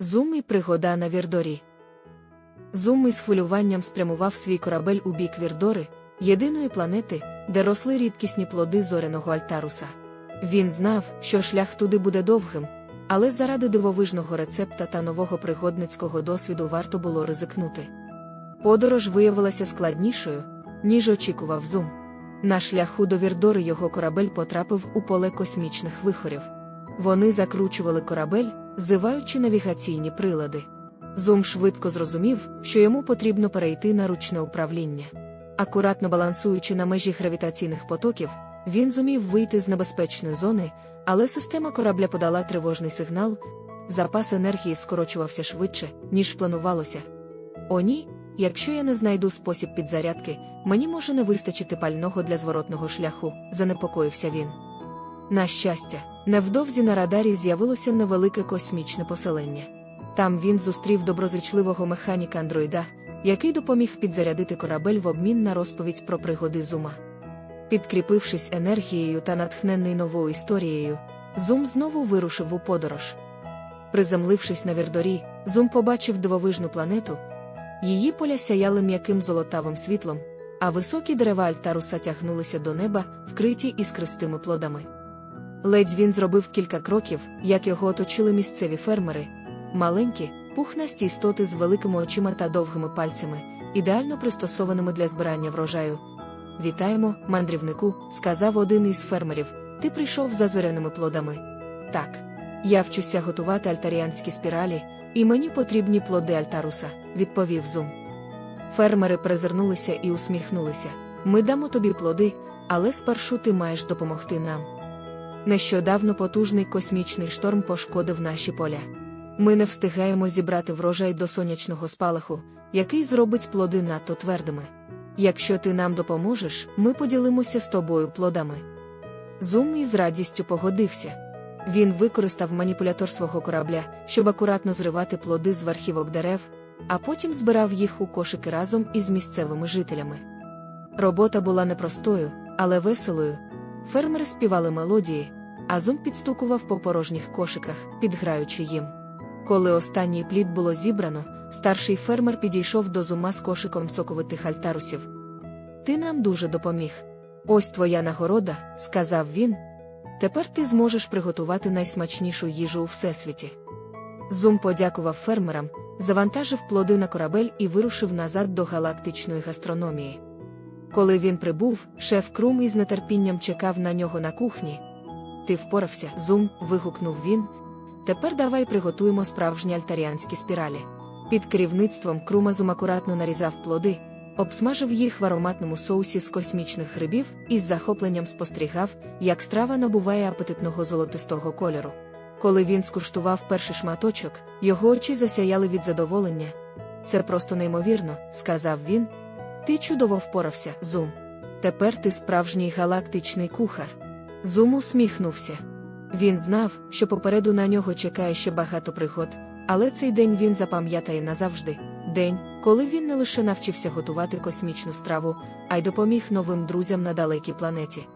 Зум і пригода на Вірдорі. Зум із хвилюванням спрямував свій корабель у бік Вірдори, єдиної планети, де росли рідкісні плоди зоряного Альтаруса. Він знав, що шлях туди буде довгим, але заради дивовижного рецепта та нового пригодницького досвіду варто було ризикнути. Подорож виявилася складнішою, ніж очікував Зум. На шляху до Вірдори його корабель потрапив у поле космічних вихорів. Вони закручували корабель, зиваючи навігаційні прилади. Зум швидко зрозумів, що йому потрібно перейти на ручне управління. Акуратно балансуючи на межі гравітаційних потоків, він зумів вийти з небезпечної зони, але система корабля подала тривожний сигнал. Запас енергії скорочувався швидше, ніж планувалося. О, ні, якщо я не знайду спосіб підзарядки, мені може не вистачити пального для зворотного шляху, занепокоївся він. На щастя, невдовзі на радарі з'явилося невелике космічне поселення. Там він зустрів доброзичливого механіка андроїда, який допоміг підзарядити корабель в обмін на розповідь про пригоди Зума. Підкріпившись енергією та натхнений новою історією, Зум знову вирушив у подорож. Приземлившись на Вірдорі, Зум побачив дивовижну планету. Її поля сяяли м'яким золотавим світлом, а високі дерева Альтаруса тягнулися до неба, вкриті іскристими плодами. Ледь він зробив кілька кроків, як його оточили місцеві фермери, маленькі, пухнасті істоти з великими очима та довгими пальцями, ідеально пристосованими для збирання врожаю. Вітаємо, мандрівнику, сказав один із фермерів. Ти прийшов за зоряними плодами. Так. Я вчуся готувати альтаріанські спіралі, і мені потрібні плоди Альтаруса, відповів Зум. Фермери презирнулися і усміхнулися. Ми дамо тобі плоди, але спершу ти маєш допомогти нам. Нещодавно потужний космічний шторм пошкодив наші поля. Ми не встигаємо зібрати врожай до сонячного спалаху, який зробить плоди надто твердими. Якщо ти нам допоможеш, ми поділимося з тобою плодами. Зум із радістю погодився. Він використав маніпулятор свого корабля, щоб акуратно зривати плоди з верхівок дерев, а потім збирав їх у кошики разом із місцевими жителями. Робота була непростою, але веселою. Фермери співали мелодії, а зум підстукував по порожніх кошиках, підграючи їм. Коли останній плід було зібрано, старший фермер підійшов до зума з кошиком соковитих альтарусів. Ти нам дуже допоміг. Ось твоя нагорода, сказав він. Тепер ти зможеш приготувати найсмачнішу їжу у всесвіті. Зум подякував фермерам, завантажив плоди на корабель і вирушив назад до галактичної гастрономії. Коли він прибув, шеф Крум із нетерпінням чекав на нього на кухні. Ти впорався, Зум, вигукнув він. Тепер давай приготуємо справжні альтаріанські спіралі. Під керівництвом Крума Зум акуратно нарізав плоди, обсмажив їх в ароматному соусі з космічних грибів і з захопленням спостерігав, як страва набуває апетитного золотистого кольору. Коли він скуштував перший шматочок, його очі засяяли від задоволення. Це просто неймовірно, сказав він. Ти чудово впорався, Зум. Тепер ти справжній галактичний кухар. Зум усміхнувся. Він знав, що попереду на нього чекає ще багато пригод, але цей день він запам'ятає назавжди день, коли він не лише навчився готувати космічну страву, а й допоміг новим друзям на далекій планеті.